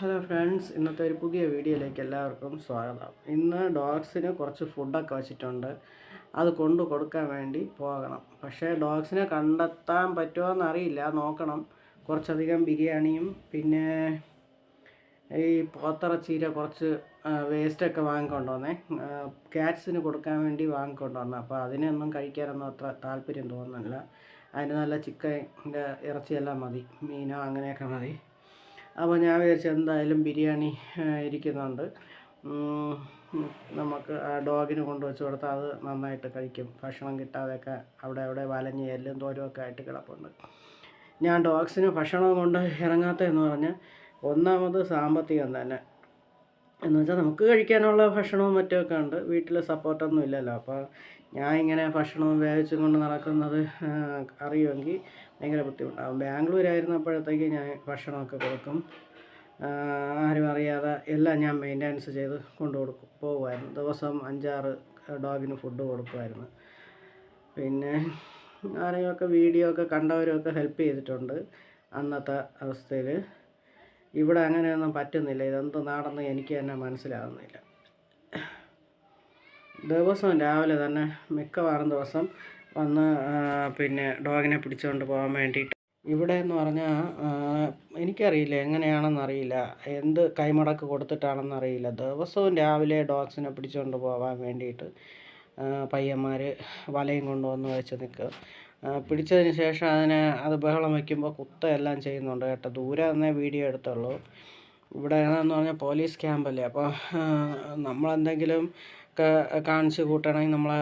Hello friends ഇന്നത്തെ ഒരു പുതിയ വീഡിയോയിലേക്ക് എല്ലാവർക്കും സ്വാഗതം. ഇന്ന് ഡോഗ്സിന് കുറച്ച് ഫുഡൊക്കെ വെച്ചിട്ടുണ്ട്. അത് കൊണ്ടു കൊടുക്കാൻ വേണ്ടി പോകണം. പക്ഷേ ഡോഗ്സിനെ കണ്ടെത്താൻ പറ്റുമോ എന്നറിയില്ല നോക്കണം. കുറച്ചധികം ബിരിയാണിയും പിന്നെ ഈ പോത്തറ ചീര കുറച്ച് വേസ്റ്റൊക്കെ വാങ്ങിക്കൊണ്ട് വന്നേ ക്യാറ്റ്സിന് കൊടുക്കാൻ വേണ്ടി വാങ്ങിക്കൊണ്ട് വന്നു അപ്പോൾ അതിനൊന്നും കഴിക്കാനൊന്നും അത്ര താല്പര്യം തോന്നുന്നില്ല. അതിന് നല്ല ചിക്കന്റെ ഇറച്ചിയെല്ലാം മതി. മീനോ അങ്ങനെയൊക്കെ മതി. അപ്പോൾ ഞാൻ വിചാരിച്ചു എന്തായാലും ബിരിയാണി ഇരിക്കുന്നുണ്ട്. നമുക്ക് ആ ഡോഗിന് കൊണ്ടുവച്ച് കൊടുത്താൽ അത് നന്നായിട്ട് കഴിക്കും. ഭക്ഷണം കിട്ടാതെയൊക്കെ അവിടെ അവിടെ വലഞ്ഞ് എല്ലും തോരുമൊക്കെ ആയിട്ട് കിടപ്പുണ്ട്. ഞാൻ ഡോഗ്സിന് ഭക്ഷണം കൊണ്ട് ഇറങ്ങാത്തതെന്ന് പറഞ്ഞാൽ ഒന്നാമത് സാമ്പത്തികം തന്നെ. എന്ന് വെച്ചാൽ നമുക്ക് കഴിക്കാനുള്ള ഭക്ഷണവും മറ്റുമൊക്കെ ഉണ്ട്. വീട്ടിൽ സപ്പോർട്ടൊന്നും ഇല്ലല്ലോ. അപ്പോൾ ഞാൻ ഇങ്ങനെ ഭക്ഷണവും വേവിച്ചും കൊണ്ട് നടക്കുന്നത് അറിയുമെങ്കിൽ ഭയങ്കര ബുദ്ധിമുട്ടാകും ബാംഗ്ലൂരായിരുന്നപ്പോഴത്തേക്ക് ഞാൻ ഭക്ഷണമൊക്കെ കൊടുക്കും. ആരും അറിയാതെ എല്ലാം ഞാൻ മെയിന്റനൻസ് ചെയ്ത് കൊണ്ടു കൊടുക്കും. പോകുമായിരുന്നു ദിവസം അഞ്ചാറ് ഡോഗിന് ഫുഡ് കൊടുക്കുമായിരുന്നു. പിന്നെ ആരെയൊക്കെ വീഡിയോ ഒക്കെ കണ്ടവരൊക്കെ ഹെൽപ്പ് ചെയ്തിട്ടുണ്ട് അന്നത്തെ അവസ്ഥയിൽ ഇവിടെ അങ്ങനെയൊന്നും പറ്റുന്നില്ല. ഇതെന്ത് നാടെന്ന് എനിക്ക് തന്നെ മനസ്സിലാകുന്നില്ല ദിവസം രാവിലെ തന്നെ മിക്കവാറും ദിവസം വന്ന് പിന്നെ ഡോഗിനെ പിടിച്ചുകൊണ്ട് പോകാൻ വേണ്ടിയിട്ട്. ഇവിടെ എന്ന് പറഞ്ഞാൽ എനിക്കറിയില്ല എങ്ങനെയാണെന്നറിയില്ല. എന്ത് കൈമടക്ക് കൊടുത്തിട്ടാണെന്ന് അറിയില്ല ദിവസവും രാവിലെ ഡോഗ്സിനെ പിടിച്ചുകൊണ്ട് പോകാൻ വേണ്ടിയിട്ട് പയ്യന്മാർ വലയും കൊണ്ടുവന്ന് വെച്ച് നിൽക്കുക പിടിച്ചതിന് ശേഷം അതിനെ അത് ബഹളം വയ്ക്കുമ്പോൾ കുത്തയെല്ലാം ചെയ്യുന്നുണ്ട് കേട്ടോ. ദൂരെ നിന്നേ വീഡിയോ എടുത്തുള്ളൂ. ഇവിടെ എന്ന് പറഞ്ഞാൽ പോലീസ് ക്യാമ്പല്ലേ. അപ്പോൾ നമ്മളെന്തെങ്കിലും കാണിച്ച് കൂട്ടണമെങ്കിൽ നമ്മളെ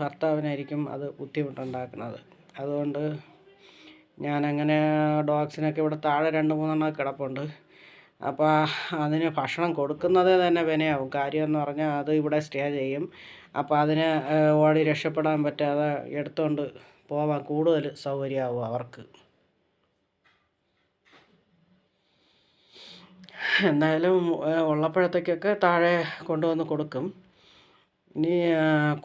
ഭർത്താവിനായിരിക്കും അത് ബുദ്ധിമുട്ടുണ്ടാക്കുന്നത്. അതുകൊണ്ട് ഞാനങ്ങനെ ഡോഗ്സിനൊക്കെ ഇവിടെ താഴെ രണ്ട് മൂന്നെണ്ണം കിടപ്പുണ്ട്. അപ്പോൾ അതിന് ഭക്ഷണം കൊടുക്കുന്നത് തന്നെ വിനയാവും. കാര്യമെന്ന് പറഞ്ഞാൽ അത് ഇവിടെ സ്റ്റേ ചെയ്യും. അപ്പോൾ അതിന് ഓടി രക്ഷപ്പെടാൻ പറ്റാതെ എടുത്തുകൊണ്ട് പോവാൻ കൂടുതൽ സൗകര്യമാവും അവർക്ക്. എന്തായാലും ഉള്ളപ്പോഴത്തേക്കൊക്കെ താഴെ കൊണ്ടുവന്ന് കൊടുക്കും. ഇനി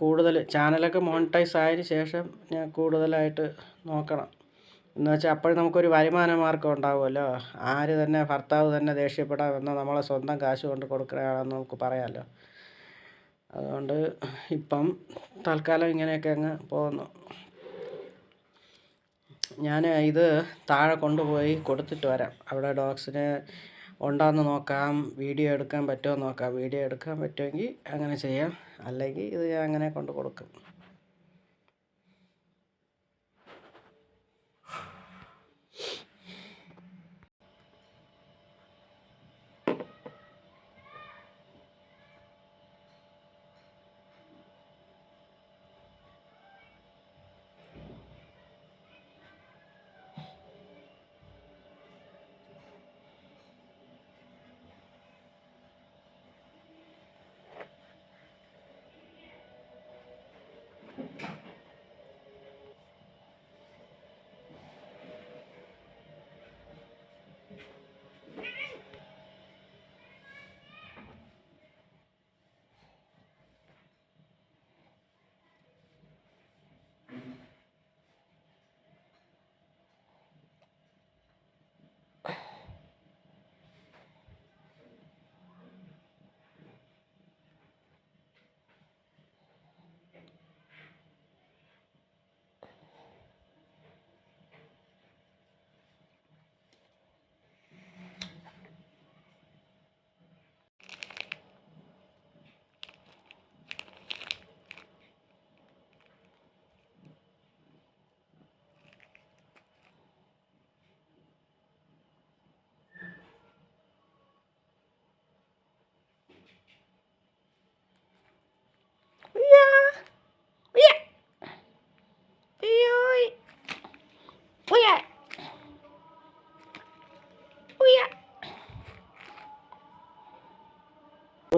കൂടുതൽ ചാനലൊക്കെ മോണിറ്റൈസ് ആയതിന് ശേഷം ഞാൻ കൂടുതലായിട്ട് നോക്കണം. എന്ന് വെച്ചാൽ അപ്പോഴും നമുക്കൊരു വരുമാന മാർഗം ഉണ്ടാവുമല്ലോ. ആര് തന്നെ ഭർത്താവ് തന്നെ ദേഷ്യപ്പെടാമെന്ന് നമ്മളെ സ്വന്തം കാശ് കൊണ്ട് കൊടുക്കുകയാണെന്ന് നമുക്ക് പറയാമല്ലോ അതുകൊണ്ട് ഇപ്പം തൽക്കാലം ഇങ്ങനെയൊക്കെ അങ്ങ് പോകുന്നു. ഞാൻ ഇത് താഴെ കൊണ്ടുപോയി കൊടുത്തിട്ട് വരാം. അവിടെ ഡോഗ്സിന് ഉണ്ടോയെന്ന് നോക്കാം വീഡിയോ എടുക്കാൻ പറ്റുമോ നോക്കാം. വീഡിയോ എടുക്കാൻ പറ്റുമെങ്കിൽ അങ്ങനെ ചെയ്യാം. അല്ലെങ്കിൽ ഇത് ഞാൻ അങ്ങനെ കൊണ്ട് കൊടുക്കും.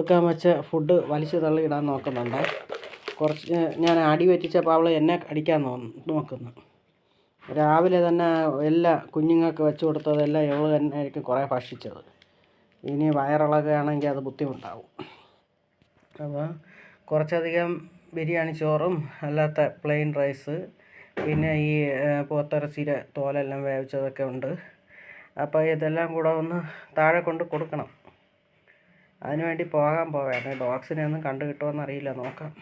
കൊടുക്കാൻ വെച്ച ഫുഡ് വലിച്ചു തള്ളിയിടാൻ നോക്കുന്നുണ്ട്. കുറച്ച് ഞാൻ അടി പറ്റിച്ചപ്പോൾ അവൾ എന്നെ അടിക്കാൻ നോക്കുന്നു. രാവിലെ തന്നെ എല്ലാ കുഞ്ഞുങ്ങൾക്ക് വെച്ച് കൊടുത്തതെല്ലാം ഇവൾ തന്നെ ആയിരിക്കും കുറേ ഭക്ഷിച്ചത്. ഇനി വയറിളകുകയാണെങ്കിൽ അത് ബുദ്ധിമുട്ടാവും. അപ്പോൾ കുറച്ചധികം ബിരിയാണി ചോറും അല്ലാത്ത പ്ലെയിൻ റൈസ് പിന്നെ ഈ പോത്തിറച്ചിയുടെ തോലെല്ലാം വേവിച്ചതൊക്കെ ഉണ്ട്. അപ്പോൾ ഇതെല്ലാം കൂടെ ഒന്ന് താഴെ കൊണ്ട് കൊടുക്കണം. അതിനുവേണ്ടി പോകാൻ പോവുകയാണ് ഡോഗ്സിനെ ഒന്നും കണ്ടു കിട്ടുമോ എന്നറിയില്ല നോക്കാം.